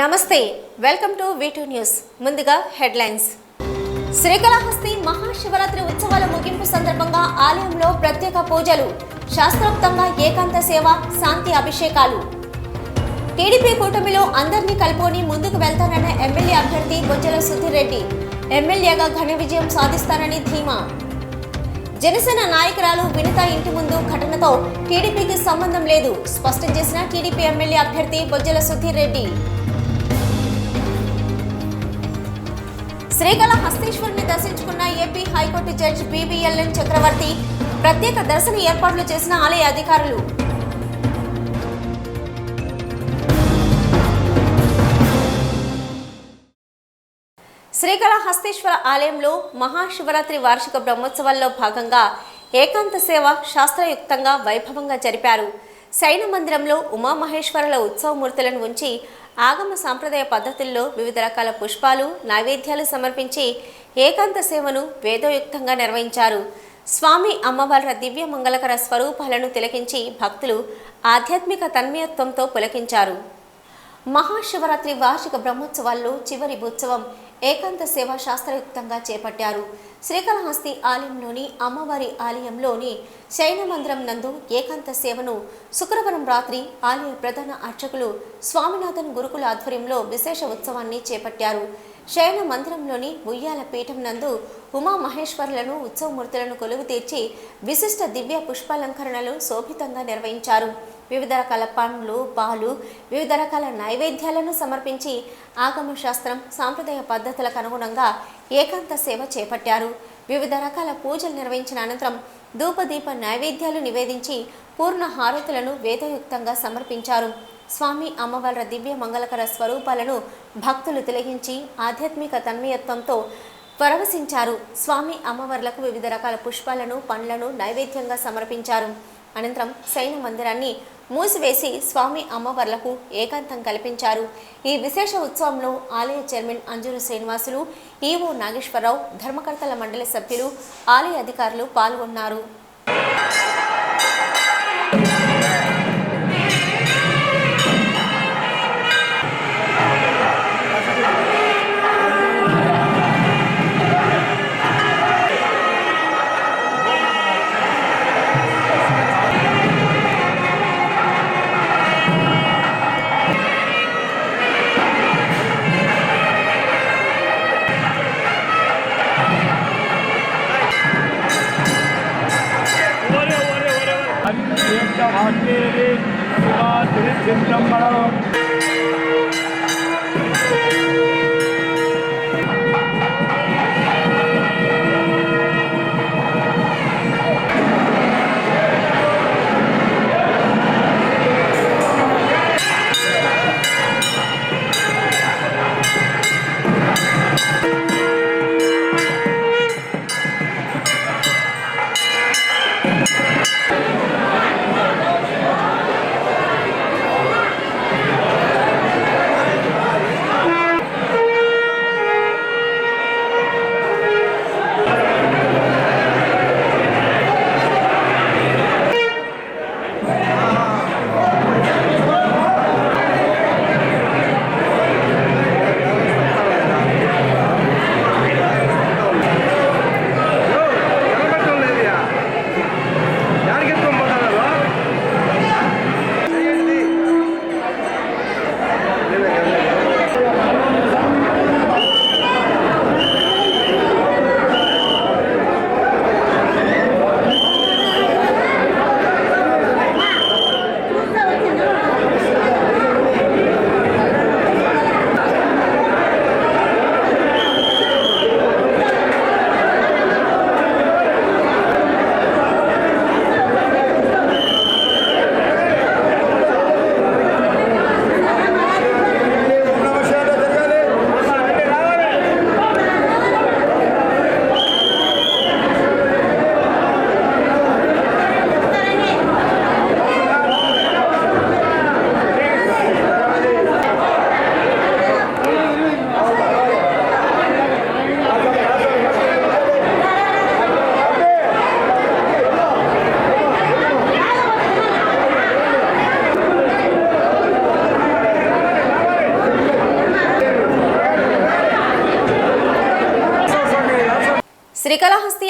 నమస్తే welcome to V two news ముందుగా headlines. Srikalahasti Mahashivratri ఉత్సవాల ముగింపు సందర్భంగా ఆలయంలో ప్రత్యేక పూజలు శాస్త్రోక్తంగా ఏకాంత సేవ శాంతి అభిషేకాలు. టీడీపీ కూటమిలో అందరినీ కలుపుకొని ముందుకు వెళ్తానన్న ఎమ్మెల్యే అభ్యర్థి బొజ్జల సుధీర్ రెడ్డి ఎమ్మెల్యేగా ఘన విజయం సాధిస్తానని ధీమా. జనసేన నాయకురాలు వినిత ఇంటి ముందు ఘటనతో టీడీపీకి సంబంధం లేదు స్పష్టం చేసిన టీడీపీ ఎమ్మెల్యే అభ్యర్థి బొజ్జల సుధీర్ రెడ్డి. శ్రీకాళహస్తీశ్వరుని దర్శించుకున్న AP high court judge BBLN Chakravarthi ప్రత్యేక దర్శన ఏర్పాట్లు చేసిన ఆలయ అధికారులు. శ్రీకాళహస్తీశ్వర ఆలయంలో మహాశివరాత్రి వార్షిక బ్రహ్మోత్సవాల్లో భాగంగా ఏకాంత సేవ శాస్త్రయుక్తంగా వైభవంగా జరిపారు. శైన మందిరంలో ఉమామహేశ్వరుల ఉత్సవమూర్తులను ఉంచి ఆగమ సాంప్రదాయ పద్ధతుల్లో వివిధ రకాల పుష్పాలు నైవేద్యాలు సమర్పించి ఏకాంత సేవను వేదోయుక్తంగా నిర్వహించారు. స్వామి అమ్మవార్ల దివ్య మంగళకర స్వరూపాలను తిలకించి భక్తులు ఆధ్యాత్మిక తన్మయత్వంతో పులకించారు. మహాశివరాత్రి వార్షిక బ్రహ్మోత్సవాల్లో చివరి ఉత్సవం ఏకాంత సేవ శాస్త్రయుక్తంగా చేపట్టారు. శ్రీకాళహస్తి ఆలయంలోని అమ్మవారి ఆలయంలోని శైన మందిరం నందు ఏకాంత సేవను శుక్రవారం రాత్రి ఆలయ ప్రధాన అర్చకులు స్వామినాథన్ గురుకుల ఆధ్వర్యంలో విశేష ఉత్సవాన్ని చేపట్టారు. శయన మందిరంలోని ఉయ్యాల పీఠం నందు ఉమా మహేశ్వరులను ఉత్సవమూర్తులను కొలువు తీర్చి విశిష్ట దివ్య పుష్పాలంకరణలు శోభితంగా నిర్వహించారు. వివిధ రకాల పండ్లు పాలు వివిధ రకాల నైవేద్యాలను సమర్పించి ఆగమ శాస్త్రం సాంప్రదాయ పద్ధతులకు అనుగుణంగా ఏకాంత సేవ చేపట్టారు. వివిధ రకాల పూజలు నిర్వహించిన అనంతరం ధూపదీప నైవేద్యాలు నివేదించి పూర్ణ హారతులను వేదయుక్తంగా సమర్పించారు. స్వామి అమ్మవార్ల దివ్య మంగళకర స్వరూపాలను భక్తులు తిలగించి ఆధ్యాత్మిక తన్మయత్వంతో పరవశించారు. స్వామి అమ్మవార్లకు వివిధ రకాల పుష్పాలను పండ్లను నైవేద్యంగా సమర్పించారు. అనంతరం శైన మందిరాన్ని మూసివేసి స్వామి అమ్మవార్లకు ఏకాంతం కల్పించారు. ఈ విశేష ఉత్సవంలో ఆలయ చైర్మన్ అంజూరు శ్రీనివాసులు ఈవో నాగేశ్వరరావు ధర్మకర్తల మండలి సభ్యులు ఆలయ అధికారులు పాల్గొన్నారు. siempre han parado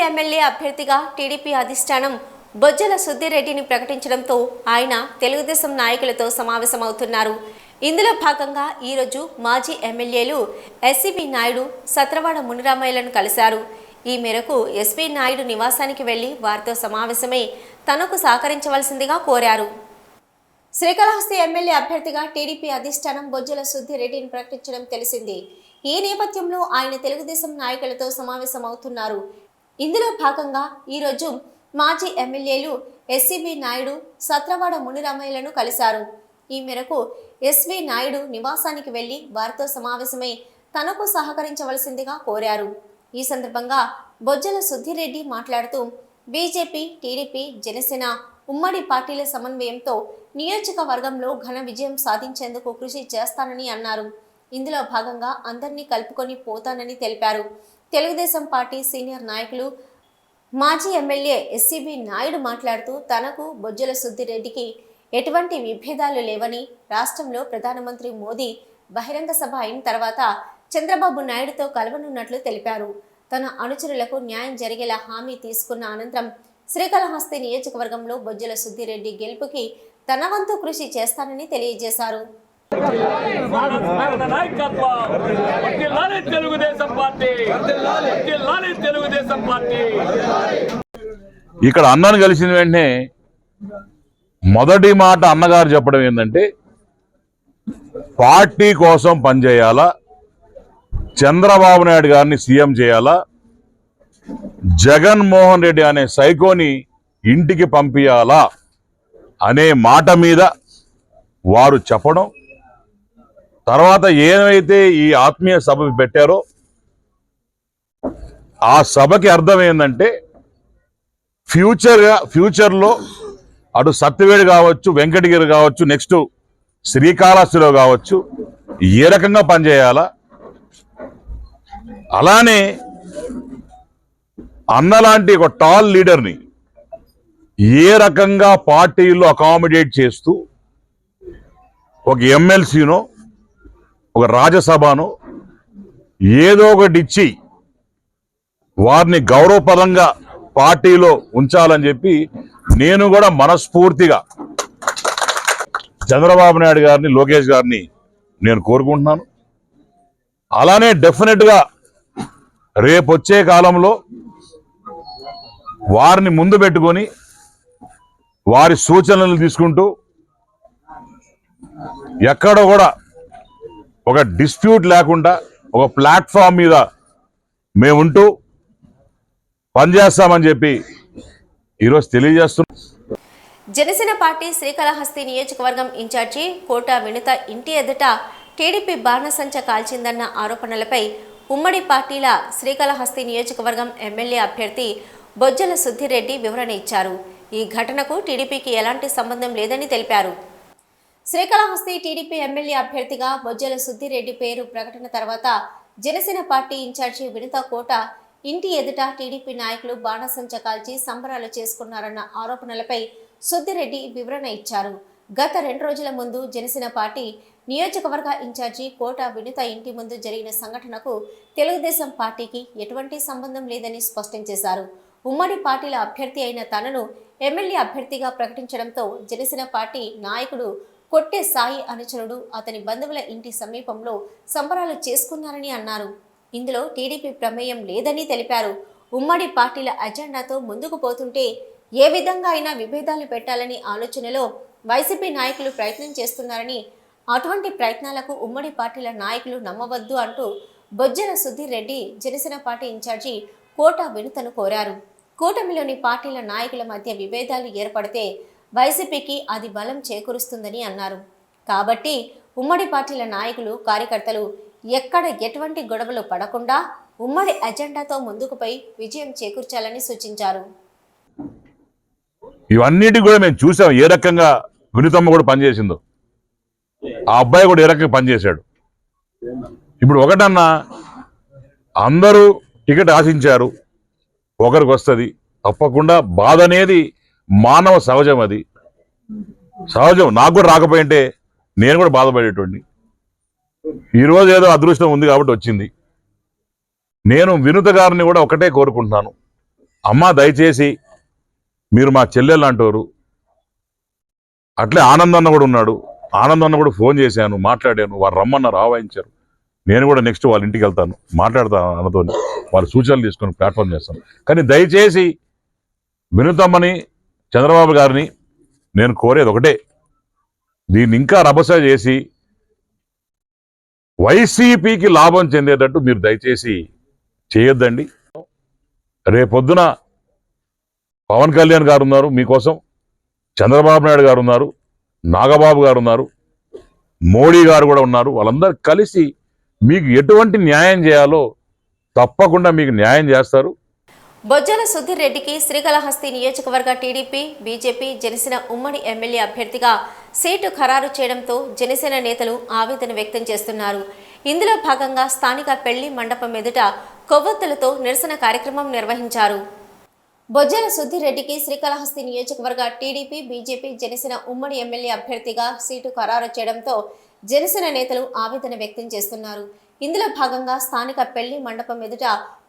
ఎమ్మెల్యే అభ్యర్థిగా టీడీపీ అధిష్టానం బొజ్జల సుద్దిరెడ్డిని ప్రకటించడంతో ఆయన తెలుగుదేశం నాయకులతో సమావేశమవుతున్నారు. ఇందులో భాగంగా ఈరోజు మాజీ ఎమ్మెల్యేలు ఎస్సీబీ నాయుడు సత్రవాడ మునిరామయ్యలను కలిశారు. ఈ మేరకు ఎస్పీ నాయుడు నివాసానికి వెళ్ళి వారితో సమావేశమై తనకు సహకరించవలసిందిగా కోరారు. శ్రీకాళహస్తి ఎమ్మెల్యే అభ్యర్థిగా టీడీపీ అధిష్టానం బొజ్జల సుద్దిరెడ్డిని ప్రకటించడం తెలిసింది. ఈ నేపథ్యంలో ఆయన తెలుగుదేశం నాయకులతో సమావేశమవుతున్నారు. ఇందులో భాగంగా ఈరోజు మాజీ ఎమ్మెల్యేలు ఎస్సీబీ నాయుడు సత్రవాడ మునిరామయ్యలను కలిశారు. ఈ మేరకు ఎస్వి నాయుడు నివాసానికి వెళ్ళి వారితో సమావేశమై తనకు సహకరించవలసిందిగా కోరారు. ఈ సందర్భంగా బొజ్జల సుద్దిరెడ్డి మాట్లాడుతూ బీజేపీ టీడీపీ జనసేన ఉమ్మడి పార్టీల సమన్వయంతో నియోజకవర్గంలో ఘన విజయం సాధించేందుకు కృషి చేస్తానని అన్నారు. ఇందులో భాగంగా అందరినీ కలుపుకొని పోతానని తెలిపారు. తెలుగుదేశం పార్టీ సీనియర్ నాయకులు మాజీ ఎమ్మెల్యే ఎస్సీబీ నాయుడు మాట్లాడుతూ తనకు బొజ్జల సుద్దిరెడ్డికి ఎటువంటి విభేదాలు లేవని రాష్ట్రంలో ప్రధానమంత్రి మోదీ బహిరంగ సభ అయిన తర్వాత చంద్రబాబు నాయుడుతో కలవనున్నట్లు తెలిపారు. తన అనుచరులకు న్యాయం జరిగేలా హామీ తీసుకున్న అనంతరం శ్రీకాళహస్తి నియోజకవర్గంలో బొజ్జల సుద్దిరెడ్డి గెలుపుకి తన వంతు కృషి చేస్తానని తెలియజేశారు. నాయకత్వం. తెలుగుదేశం పార్టీ. తెలుగుదేశం పార్టీ. ఇక్కడ అన్నను కలిసిన వెంటనే మొదటి మాట అన్నగారు చెప్పడం ఏంటంటే పార్టీ కోసం పనిచేయాలా చంద్రబాబు నాయుడు గారిని సీఎం చేయాలా? జగన్మోహన్ రెడ్డి అనే సైకోని ఇంటికి పంపించాలా అనే మాట మీద వారు చెప్పడం తర్వాత ఏమైతే ఈ ఆత్మీయ సభ పెట్టారో ఆ సభకి అర్థం ఏంటంటే ఫ్యూచర్గా ఫ్యూచర్లో అటు సత్యవేడు కావచ్చు వెంకటగిరి కావచ్చు నెక్స్ట్ శ్రీకాళహస్తిలో కావచ్చు ఏ రకంగా పనిచేయాలా? అలానే అన్నలాంటి ఒక టాల్ లీడర్ని ఏ రకంగా పార్టీలో అకామిడేట్ చేస్తూ ఒక ఎమ్మెల్సీనో ఒక రాజ్యసభను ఏదో ఒకటి ఇచ్చి వారిని గౌరవపరంగా పార్టీలో ఉంచాలని చెప్పి నేను కూడా మనస్ఫూర్తిగా చంద్రబాబు నాయుడు గారిని లోకేష్ గారిని నేను కోరుకుంటున్నాను. అలానే డెఫినెట్గా రేపు వచ్చే కాలంలో వారిని ముందు పెట్టుకొని వారి సూచనలు తీసుకుంటూ ఎక్కడ కూడా ఒక డిస్ప్యూట్ లేకుండా ఒక ప్లాట్ఫామ్ మీద మేముంటూ పనిచేస్తామని చెప్పి ఈరోజు తెలియజేస్తున్నాం. జనసేన పార్టీ శ్రీకాళహస్తి నియోజకవర్గం ఇన్ఛార్జి కోట వినిత ఇంటి ఎదుట టీడీపీ బాణసంచ కాల్చిందన్న ఆరోపణలపై ఉమ్మడి పార్టీల శ్రీకాళహస్తి నియోజకవర్గం ఎమ్మెల్యే అభ్యర్థి బొజ్జల సుద్దిరెడ్డి వివరణ ఇచ్చారు. ఈ ఘటనకు టీడీపీకి ఎలాంటి సంబంధం లేదని తెలిపారు. శ్రీకాళహస్తి టీడీపీ ఎమ్మెల్యే అభ్యర్థిగా బొజ్జల సుద్దిరెడ్డి పేరు ప్రకటన తర్వాత Janasena party in charge Vinitha Kota ఇంటి ఎదుట టీడీపీ నాయకులు బాణసంచ కాల్చి సంబరాలు చేసుకున్నారన్న ఆరోపణలపై సుద్దిరెడ్డి వివరణ ఇచ్చారు. గత రెండు రోజుల ముందు జనసేన పార్టీ నియోజకవర్గ ఇన్ఛార్జి కోట వినిత ఇంటి ముందు జరిగిన సంఘటనకు తెలుగుదేశం పార్టీకి ఎటువంటి సంబంధం లేదని స్పష్టం చేశారు. ఉమ్మడి పార్టీల అభ్యర్థి అయిన తనను ఎమ్మెల్యే అభ్యర్థిగా ప్రకటించడంతో జనసేన పార్టీ నాయకుడు కొట్టే సాయి అనుచరుడు అతని బంధువుల ఇంటి సమీపంలో సంబరాలు చేసుకున్నారని అన్నారు. ఇందులో టీడీపీ ప్రమేయం లేదని తెలిపారు. ఉమ్మడి పార్టీల అజెండాతో ముందుకు పోతుంటే ఏ విధంగా అయినా విభేదాలు పెట్టాలని ఆలోచనలో వైసీపీ నాయకులు ప్రయత్నం చేస్తున్నారని అటువంటి ప్రయత్నాలకు ఉమ్మడి పార్టీల నాయకులు నమ్మవద్దు అంటూ Bojjala Sudheer Reddy Janasena party in charge Kota వినుతను కోరారు. కూటమిలోని పార్టీల నాయకుల మధ్య విభేదాలు ఏర్పడితే వైసీపీకి అది బలం చేకూరుస్తుందని అన్నారు. కాబట్టి ఉమ్మడి పార్టీల నాయకులు కార్యకర్తలు ఎక్కడ ఎటువంటి గొడవలు పడకుండా ఉమ్మడి అజెండాతో ముందుకుపై విజయం చేకూర్చాలని సూచించారు. ఇవన్నిటి కూడా మేము చూసాం. ఏ రకంగా వినుతమ్మ కూడా పనిచేసిందో. ఆ అబ్బాయి కూడా ఏ రకంగా పనిచేశాడు. ఇప్పుడు ఒకటన్నా అందరూ టికెట్ ఆశించారు. ఒకరికి వస్తుంది. తప్పకుండా బాధ అనేది మానవ సహజం అది. సహజం. నాకు కూడా రాకపోయింటే నేను కూడా బాధపడేటోడిని. ఈరోజు ఏదో అదృష్టం ఉంది కాబట్టి వచ్చింది. నేను వినుత గారిని కూడా ఒకటే కోరుకుంటున్నాను. అమ్మ దయచేసి మీరు మా చెల్లెలు అంటారు. అట్లే ఆనందన్న కూడా ఉన్నాడు. ఆనందన్న కూడా ఫోన్ చేశాను మాట్లాడాను. వారు రమ్మన్నారు ఆవాహించారు నేను కూడా నెక్స్ట్ వాళ్ళ ఇంటికి వెళ్తాను. మాట్లాడతాను అన్నతో వాళ్ళ సూచనలు తీసుకొని ప్లాట్ఫామ్ చేస్తాను. కానీ దయచేసి వినుతమ్మని చంద్రబాబు గారిని నేను కోరేది ఒకటే. దీన్ని ఇంకా రభస చేసి వైసీపీకి లాభం చెందేటట్టు మీరు దయచేసి చేయొద్దండి. రేపొద్దున పవన్ కళ్యాణ్ గారు ఉన్నారు మీకోసం చంద్రబాబు నాయుడు గారు ఉన్నారు నాగబాబు గారు ఉన్నారు మోడీ గారు కూడా ఉన్నారు. వాళ్ళందరూ కలిసి మీకు ఎటువంటి న్యాయం చేయాలో తప్పకుండా మీకు న్యాయం చేస్తారు. బొజ్జల సుధీర్ రెడ్డికి శ్రీకాళహస్తి నియోజకవర్గ టీడీపీ బీజేపీ జనసేన ఉమ్మడి ఎమ్మెల్యే అభ్యర్థిగా సీటు ఖరారు చేయడంతో జనసేన నేతలు ఆవేదన వ్యక్తం చేస్తున్నారు. ఇందులో భాగంగా స్థానిక పెళ్ళి మండపం ఎదుట కొవ్వొత్తులతో నిరసన కార్యక్రమం నిర్వహించారు. బొజ్జల సుధీర్ రెడ్డికి శ్రీకాళహస్తి నియోజకవర్గ టీడీపీ బీజేపీ జనసేన ఉమ్మడి ఎమ్మెల్యే అభ్యర్థిగా సీటు ఖరారు చేయడంతో జనసేన నేతలు ఆవేదన వ్యక్తం చేస్తున్నారు. ఇందులో భాగంగా స్థానిక పెళ్ళి మండపం ఎదుట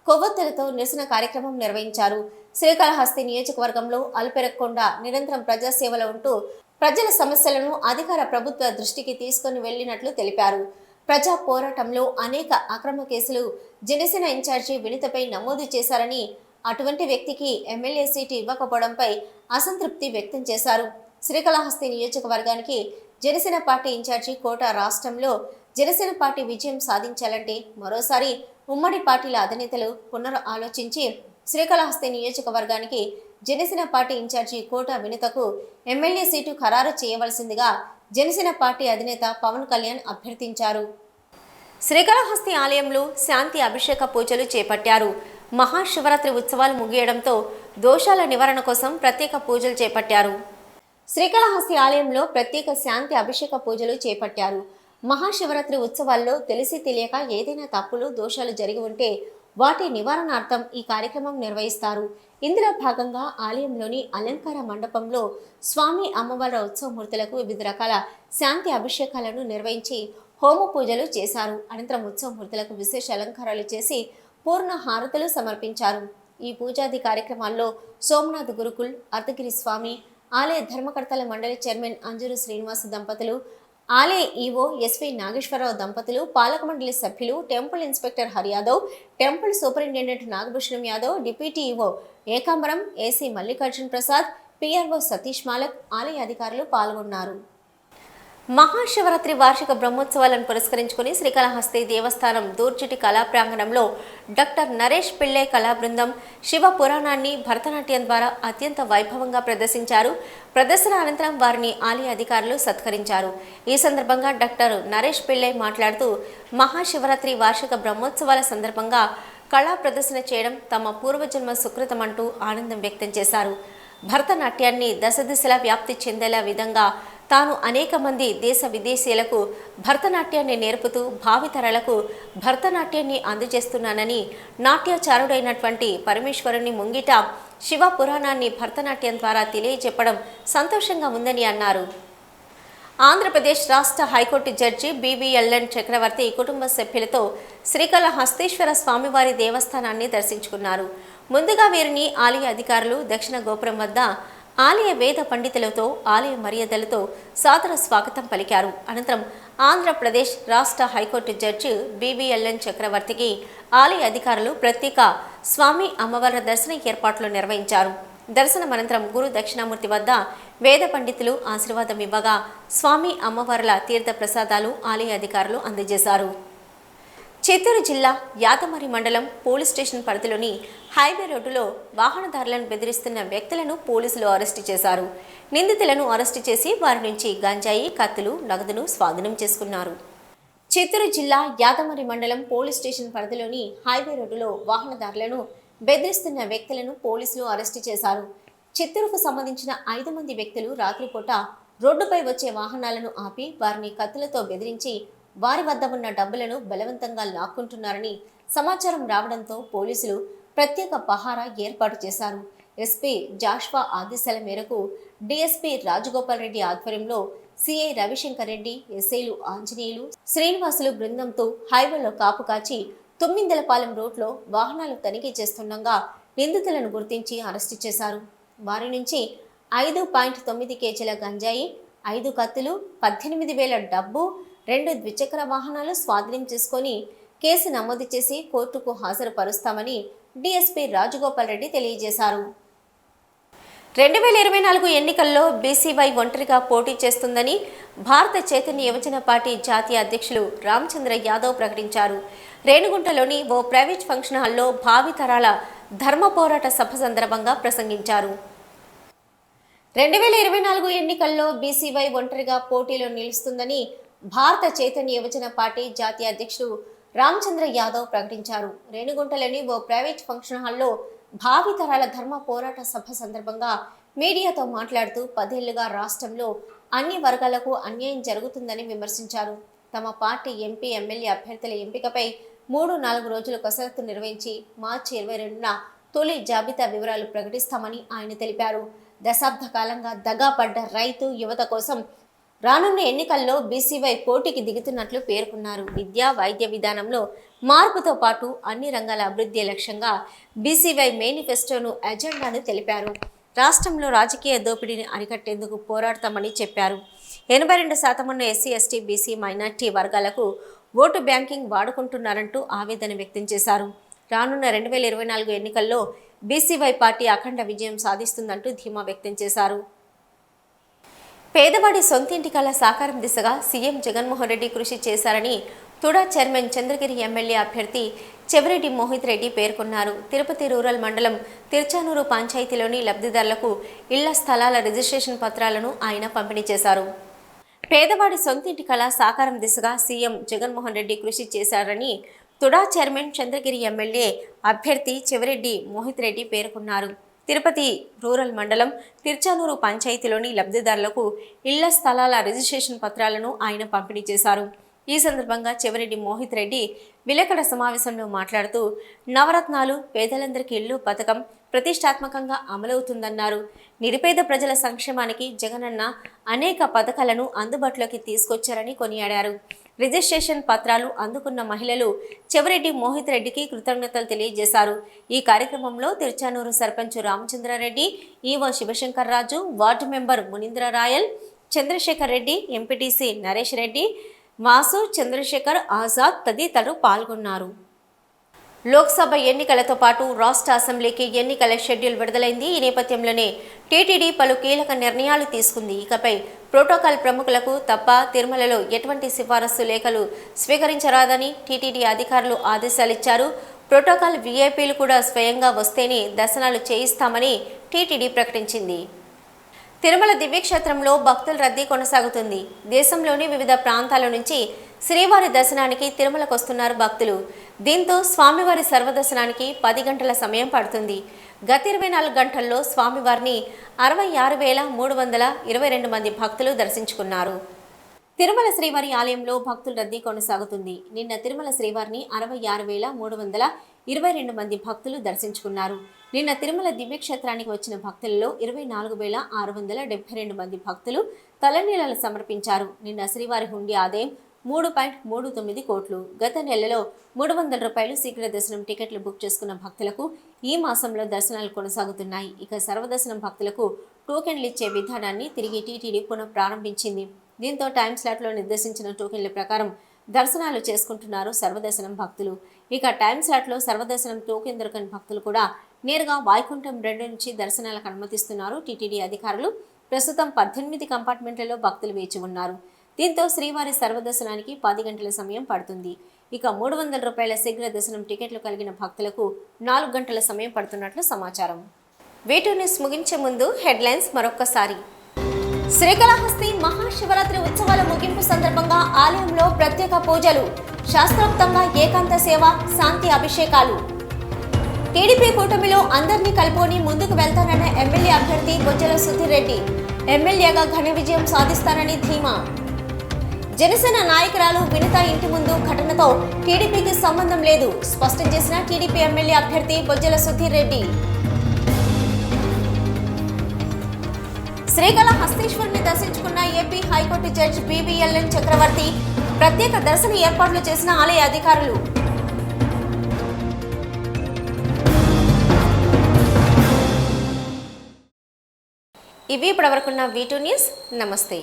కొవ్వొత్తులతో నిరసన కార్యక్రమం నిర్వహించారు. శ్రీకాళహస్తి నియోజకవర్గంలో అల్పెరక్కొండ నిరంతరం ప్రజాసేవలో ఉంటూ ప్రజల సమస్యలను అధికార ప్రభుత్వ దృష్టికి తీసుకుని వెళ్ళినట్లు తెలిపారు. ప్రజా పోరాటంలో అనేక అక్రమ కేసులు జనసేన ఇన్ఛార్జి వినితపై నమోదు చేశారని అటువంటి వ్యక్తికి ఎమ్మెల్యే సీటు ఇవ్వకపోవడంపై అసంతృప్తి వ్యక్తం చేశారు. శ్రీకాళహస్తి నియోజకవర్గానికి జనసేన పార్టీ ఇన్ఛార్జి కోట రాష్ట్రంలో జనసేన పార్టీ విజయం సాధించాలంటే మరోసారి ఉమ్మడి పార్టీల అధినేతలు పునరు ఆలోచించి శ్రీకాళహస్తి నియోజకవర్గానికి Janasena party in charge Kota వినితకు MLA seat ఖరారు చేయవలసిందిగా జనసేన పార్టీ అధినేత పవన్ కళ్యాణ్ అభ్యర్థించారు. శ్రీకాళహస్తి ఆలయంలో శాంతి అభిషేక పూజలు చేపట్టారు. మహాశివరాత్రి ఉత్సవాలు ముగియడంతో దోషాల నివారణ కోసం ప్రత్యేక పూజలు చేపట్టారు. శ్రీకాళహస్తి ఆలయంలో ప్రత్యేక శాంతి అభిషేక పూజలు చేపట్టారు. మహాశివరాత్రి ఉత్సవాల్లో తెలిసి తెలియక ఏదైనా తప్పులు దోషాలు జరిగి ఉంటే వాటి నివారణార్థం ఈ కార్యక్రమం నిర్వహిస్తారు. ఇందులో భాగంగా ఆలయంలోని అలంకార మండపంలో స్వామి అమ్మవారి ఉత్సవమూర్తులకు వివిధ రకాల శాంతి అభిషేకాలను నిర్వహించి హోమ పూజలు చేశారు. అనంతరం ఉత్సవమూర్తులకు విశేష అలంకారాలు చేసి పూర్ణ హారతులు సమర్పించారు. ఈ పూజాది కార్యక్రమాల్లో సోమనాథ్ గురుకుల్ అర్ధగిరి స్వామి ఆలయ ధర్మకర్తల మండలి చైర్మన్ అంజూరు శ్రీనివాస దంపతులు ఆలయ ఈవో ఎస్వి నాగేశ్వరరావు దంపతులు పాలక మండలి సభ్యులు temple inspector Hari Yadav temple superintendent Nagabhushanam Yadav deputy EO Ekambaram AC Mallikarjun Prasad PRO Satish Malak ఆలయ అధికారులు పాల్గొన్నారు. మహాశివరాత్రి వార్షిక బ్రహ్మోత్సవాలను పురస్కరించుకుని శ్రీకాళహస్తి దేవస్థానం దూర్చిటి కళా ప్రాంగణంలో డాక్టర్ నరేష్ పిళ్ళే కళా బృందం శివ పురాణాన్ని భరతనాట్యం ద్వారా అత్యంత వైభవంగా ప్రదర్శించారు. ప్రదర్శన అనంతరం వారిని ఆలయ అధికారులు సత్కరించారు. ఈ సందర్భంగా డాక్టర్ నరేష్ పిళ్ళై మాట్లాడుతూ మహాశివరాత్రి వార్షిక బ్రహ్మోత్సవాల సందర్భంగా కళా ప్రదర్శన చేయడం తమ పూర్వజన్మ సుకృతమంటూ ఆనందం వ్యక్తం చేశారు. భరతనాట్యాన్ని దశ దిశలా వ్యాప్తి చెందేలా విధంగా తాను అనేక మంది దేశ విదేశీయులకు భరతనాట్యాన్ని నేర్పుతూ భావితరాలకు భరతనాట్యాన్ని అందజేస్తున్నానని నాట్యాచారుడైనటువంటి పరమేశ్వరుని ముంగిట శివ పురాణాన్ని భరతనాట్యం ద్వారా తెలియజెప్పడం సంతోషంగా ఉందని అన్నారు. ఆంధ్రప్రదేశ్ రాష్ట్ర హైకోర్టు జడ్జి బీవీఎల్ఎన్ చక్రవర్తి కుటుంబ సభ్యులతో శ్రీకాళహస్తీశ్వర స్వామివారి దేవస్థానాన్ని దర్శించుకున్నారు. ముందుగా వీరిని ఆలయ అధికారులు దక్షిణ గోపురం వద్ద ఆలయ వేద పండితులతో ఆలయ మర్యాదలతో సాదర స్వాగతం పలికారు. అనంతరం ఆంధ్రప్రదేశ్ రాష్ట్ర హైకోర్టు జడ్జి బీవీఎల్ఎన్ చక్రవర్తికి ఆలయ అధికారులు ప్రత్యేక స్వామి అమ్మవార్ల దర్శన ఏర్పాట్లు నిర్వహించారు. దర్శనం అనంతరం గురు దక్షిణామూర్తి వద్ద వేద పండితులు ఆశీర్వాదం ఇవ్వగా స్వామి అమ్మవార్ల తీర్థ ప్రసాదాలు ఆలయ అధికారులు అందజేశారు. చిత్తూరు జిల్లా యాదమరి మండలం పోలీస్ స్టేషన్ పరిధిలోని హైవే రోడ్డులో వాహనదారులను బెదిరిస్తున్న వ్యక్తులను పోలీసులు అరెస్టు చేశారు. నిందితులను అరెస్టు చేసి వారి నుంచి గంజాయి కత్తులు నగదును స్వాధీనం చేసుకున్నారు. చిత్తూరు జిల్లా యాదమరి మండలం పోలీస్ స్టేషన్ పరిధిలోని హైవే రోడ్డులో వాహనదారులను బెదిరిస్తున్న వ్యక్తులను పోలీసులు అరెస్టు చేశారు. చిత్తూరుకు సంబంధించిన ఐదు మంది వ్యక్తులు రాత్రిపూట రోడ్డుపై వచ్చే వాహనాలను ఆపి వారిని కత్తులతో బెదిరించి వారి వద్ద ఉన్న డబ్బులను బలవంతంగా లాక్కుంటున్నారని సమాచారం రావడంతో పోలీసులు ప్రత్యేక పహారా ఏర్పాటు చేశారు. ఎస్పీ జాష్వా ఆదేశాల మేరకు డీఎస్పీ రాజగోపాల్ రెడ్డి ఆధ్వర్యంలో సిఐ రవిశంకర్ రెడ్డి ఎస్ఐలు ఆంజనేయులు శ్రీనివాసులు బృందంతో హైవేలో కాపు కాచి తుమ్మిందలపాలెం రోడ్లో వాహనాలు తనిఖీ చేస్తుండగా నిందితులను గుర్తించి అరెస్టు చేశారు. వారి నుంచి ఐదు పాయింట్ తొమ్మిది కేజీల గంజాయి ఐదు కత్తులు పద్దెనిమిది వేల డబ్బు రెండు ద్విచక్ర వాహనాలు స్వాధీనం చేసుకొని కేసు నమోదు చేసి కోర్టుకు హాజరుపరుస్తామని డీఎస్పీ రాజగోపాల్ రెడ్డి తెలియజేశారు. రెండు వేల ఇరవై నాలుగు ఎన్నికల్లో బీసీవై ఒంటరిగా పోటీ చేస్తుందని భారత చైతన్య యువజన పార్టీ జాతీయ అధ్యక్షులు రామచంద్ర యాదవ్ ప్రకటించారు. రేణుగుంటలోని ఓ ప్రైవేట్ ఫంక్షన్ హాల్లో భావితరాల ధర్మ పోరాట సభ సందర్భంగా ప్రసంగించారు. రెండు వేల ఇరవై నాలుగు ఎన్నికల్లో బీసీవై ఒంటరిగా పోటీలో నిలుస్తుందని భారత చైతన్య యువజన పార్టీ జాతీయ అధ్యక్షుడు రామచంద్ర యాదవ్ ప్రకటించారు. రేణిగుంటలోని ఓ ప్రైవేట్ ఫంక్షన్ హాల్లో భావితరాల ధర్మ పోరాట సభ సందర్భంగా మీడియాతో మాట్లాడుతూ పదేళ్ళుగా రాష్ట్రంలో అన్ని వర్గాలకు అన్యాయం జరుగుతుందని విమర్శించారు. తమ పార్టీ ఎంపీ ఎమ్మెల్యే అభ్యర్థుల ఎంపికపై మూడు నాలుగు రోజులు కసరత్తు నిర్వహించి మార్చి ఇరవై రెండున తొలి జాబితా వివరాలు ప్రకటిస్తామని ఆయన తెలిపారు. దశాబ్ద కాలంగా దగాపడ్డ రైతు యువత కోసం రానున్న ఎన్నికల్లో బీసీవై పోటీకి దిగుతున్నట్లు పేర్కొన్నారు. విద్యా వైద్య విధానంలో మార్పుతో పాటు అన్ని రంగాల అభివృద్ధి లక్ష్యంగా బీసీవై మేనిఫెస్టోను ఎజెండాను తెలిపారు. రాష్ట్రంలో రాజకీయ దోపిడీని అరికట్టేందుకు పోరాడతామని చెప్పారు. ఎనభై రెండు శాతం ఉన్న ఎస్సీ ఎస్టీ బీసీ మైనార్టీ వర్గాలకు ఓటు బ్యాంకింగ్ వాడుకుంటున్నారంటూ ఆవేదన వ్యక్తం చేశారు. రానున్న రెండు వేల ఇరవై నాలుగు ఎన్నికల్లో బీసీవై పార్టీ అఖండ విజయం సాధిస్తుందంటూ ధీమా వ్యక్తం చేశారు. పేదవాడి సొంతింటి కళ సాకారం దిశగా సీఎం జగన్మోహన్ రెడ్డి కృషి చేశారని తుడా చైర్మన్ చంద్రగిరి ఎమ్మెల్యే అభ్యర్థి చెవిరెడ్డి మోహిత్ రెడ్డి పేర్కొన్నారు. తిరుపతి రూరల్ మండలం తిరుచానూరు పంచాయతీలోని లబ్ధిదారులకు ఇళ్ళ స్థలాల రిజిస్ట్రేషన్ పత్రాలను ఆయన పంపిణీ చేశారు. పేదవాడి సొంతింటి కళ సాకారం దిశగా సీఎం జగన్మోహన్ రెడ్డి కృషి చేశారని తుడా చైర్మన్ చంద్రగిరి ఎమ్మెల్యే అభ్యర్థి చెవిరెడ్డి మోహిత్ రెడ్డి పేర్కొన్నారు. తిరుపతి రూరల్ మండలం తిరుచానూరు పంచాయతీలోని లబ్ధిదారులకు ఇళ్ళ స్థలాల రిజిస్ట్రేషన్ పత్రాలను ఆయన పంపిణీ చేశారు. ఈ సందర్భంగా చెవిరెడ్డి మోహిత్ రెడ్డి విలేకరుల సమావేశంలో మాట్లాడుతూ నవరత్నాలు పేదలందరికీ ఇల్లు పథకం ప్రతిష్టాత్మకంగా అమలవుతుందన్నారు. నిరుపేద ప్రజల సంక్షేమానికి జగనన్న అనేక పథకాలను అందుబాటులోకి తీసుకొచ్చారని కొనియాడారు. రిజిస్ట్రేషన్ పత్రాలు అందుకున్న మహిళలు చెవిరెడ్డి మోహిత్ రెడ్డికి కృతజ్ఞతలు తెలియజేశారు. ఈ కార్యక్రమంలో Tiruchanur sarpanch Ramachandra Reddy EO Sivasankar Raju ward member Munindra Rayal Chandrasekhar Reddy MPTC Naresh Reddy Vasu Chandrasekhar Azad తదితరులు పాల్గొన్నారు. లోక్సభ ఎన్నికలతో పాటు రాష్ట్ర అసెంబ్లీకి ఎన్నికల షెడ్యూల్ విడుదలైంది. ఈ నేపథ్యంలోనే టీటీడీ పలు కీలక నిర్ణయాలు తీసుకుంది. ఇకపై ప్రోటోకాల్ ప్రముఖులకు తప్ప తిరుమలలో ఎటువంటి సిఫారసు లేఖలు స్వీకరించరాదని టీటీడీ అధికారులు ఆదేశాలిచ్చారు. ప్రోటోకాల్ వీఐపీలు కూడా స్వయంగా వస్తేనే దర్శనాలు చేయిస్తామని టీటీడీ ప్రకటించింది. తిరుమల దివ్యక్షేత్రంలో భక్తుల రద్దీ కొనసాగుతుంది. దేశంలోని వివిధ ప్రాంతాల నుంచి శ్రీవారి దర్శనానికి తిరుమలకు వస్తున్నారు భక్తులు. దీంతో స్వామివారి సర్వదర్శనానికి పది గంటల సమయం పడుతుంది. గత ఇరవై నాలుగు గంటల్లో స్వామివారిని అరవై ఆరు వేల మూడు వందల ఇరవై రెండు మంది భక్తులు దర్శించుకున్నారు. తిరుమల శ్రీవారి ఆలయంలో భక్తుల రద్దీ కొనసాగుతుంది. నిన్న తిరుమల శ్రీవారిని అరవై ఆరు వేల మూడు వందల ఇరవై రెండు మంది భక్తులు దర్శించుకున్నారు. నిన్న తిరుమల దివ్యక్షేత్రానికి వచ్చిన భక్తులలో ఇరవై నాలుగు వేల ఆరు వందల డెబ్బై రెండు మంది భక్తులు తలనీలలు సమర్పించారు. నిన్న శ్రీవారి హుండీ ఆదాయం మూడు పాయింట్ మూడు తొమ్మిది కోట్లు. గత నెలలో మూడు వందల రూపాయలు శీఘ్ర దర్శనం టికెట్లు బుక్ చేసుకున్న భక్తులకు ఈ మాసంలో దర్శనాలు కొనసాగుతున్నాయి. ఇక సర్వదర్శనం భక్తులకు టోకెన్లు ఇచ్చే విధానాన్ని తిరిగి టీటీడీ పునః ప్రారంభించింది. దీంతో టైం స్లాట్లో నిర్దేశించిన టోకెన్ల ప్రకారం దర్శనాలు చేసుకుంటున్నారు సర్వదర్శనం భక్తులు. ఇక టైం స్లాట్లో సర్వదర్శనం టోకెన్ దొరకని భక్తులు కూడా నేరుగా వైకుంఠం రెండు నుంచి దర్శనాలకు అనుమతిస్తున్నారు టీటీడీ అధికారులు. ప్రస్తుతం పద్దెనిమిది కంపార్ట్మెంట్లలో భక్తులు వేచి ఉన్నారు. దీంతో శ్రీవారి సర్వదర్శనానికి పది గంటల సమయం పడుతుంది. ఇక మూడు వందల రూపాయల శీఘ్ర దర్శనం టికెట్లు కలిగిన భక్తులకు నాలుగు గంటల సమయం పడుతున్నట్లు సమాచారం. వేటూ న్యూస్ ముగించే ముందు హెడ్లైన్స్ మరొక్కసారి. శ్రీకాళహస్తి మహాశివరాత్రి ఉత్సవాల ముగింపు సందర్భంగా ఆలయంలో ప్రత్యేక పూజలు శాస్త్రోక్తంగా ఏకాంత సేవ శాంతి అభిషేకాలు. టీడీపీ కూటమిలో అందరినీ కలుపుకొని ముందుకు వెళ్తానన్న ఎమ్మెల్యే అభ్యర్థి బొజ్జల సుధీర్ రెడ్డి. ఎమ్మెల్యేగా ఘన విజయం సాధిస్తానని ధీమా. జనసేన నాయకురాలు వినిత ఇంటి ముందు ఘటనతో టీడీపీకి సంబంధం లేదు. స్పష్టం చేసిన టీడీపీ ఎమ్మెల్యే అభ్యర్థి బొజ్జల సుధీర్ రెడ్డి. శ్రీకాళహస్తీశ్వరుని దర్శించుకున్న AP high court judge BBLN Chakravarthi ప్రత్యేక దర్శన ఏర్పాట్లు చేసిన ఆలయ అధికారులు. ఇవి ఇప్పటివరకున్న వీటూ న్యూస్ నమస్తే.